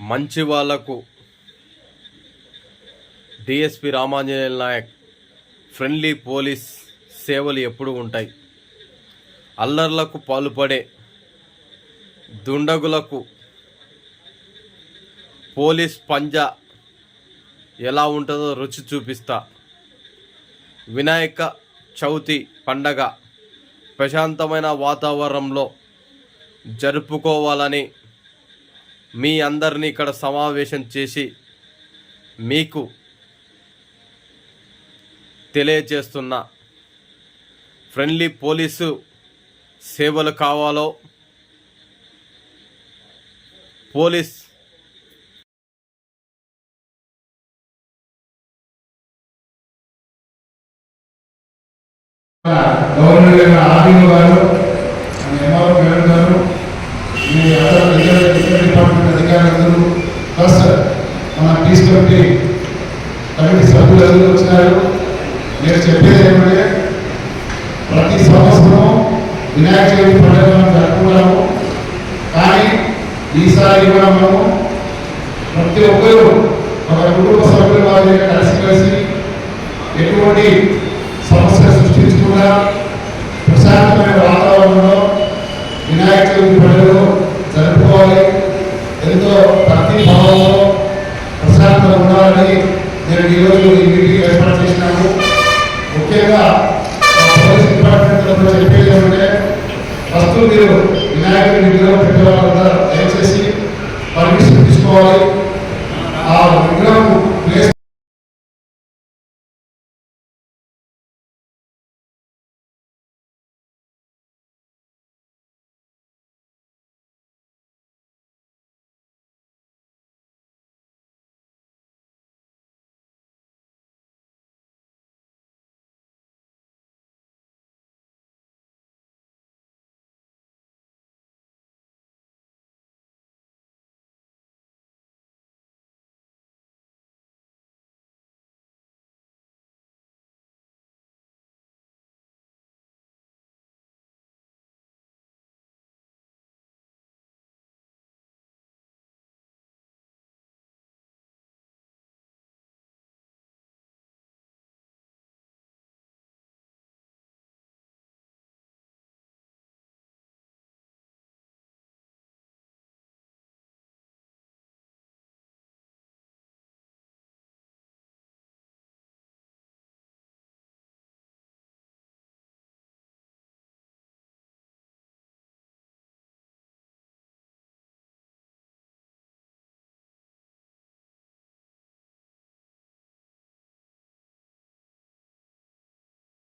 మంచి వాళ్ళకు DSP Ramanjaneya Nayak friendly police సేవలు ఎప్పుడు ఉంటాయి. అల్లర్లకు పాల్పడే దుండగులకు పోలీస్ పంజా ఎలా ఉంటుందో రుచి చూపిస్తా. వినాయక చవితి పండగ ప్రశాంతమైన వాతావరణంలో జరుపుకోవాలని మీ అందరినీ ఇక్కడ సమావేశం చేసి మీకు తెలియజేస్తున్న ఫ్రెండ్లీ పోలీసు సేవలు కావాలో పోలీస్ గవర్నర్ గారు ఆర్డీఓ గారు ఎంఆర్ఓ మేడం గారు ఈ అదర్ డిపార్ట్మెంట్ అధికారులందరూ ప్లస్ మన పీస్ కమిటీ కమిటీ సభ్యులు అందరూ వచ్చినారు? నేను చెప్పేది ఏమంటే ప్రతి సంవత్సరం వినాయక చవితి పండుగ మనం జరుపుకుంటాము కానీ ఈసారి కూడా మనము ప్రతి ఒక్కరూ ఒక కుటుంబ సభ్యుల వారి కలిసి కలిసి ఎటువంటి సమస్య సృష్టించకుండా ప్రశాంతమైన వాతావరణంలో వినాయక చవితి పండుగను జరుపుకోవాలి ఎంతో ప్రతి భావంలో ప్రశాంతంగా ఉండాలని నేను ఈరోజు ఈ మీటింగ్ ఏర్పాటు చేసినాము ముఖ్యంగా పోలీస్ డిపార్ట్మెంట్ చెప్పేది ఏమంటే ఫస్ట్ మీరు వినాయకుడి విగ్రహం పెట్టేవాళ్ళు దయచేసి పర్మిషన్ తీసుకోవాలి.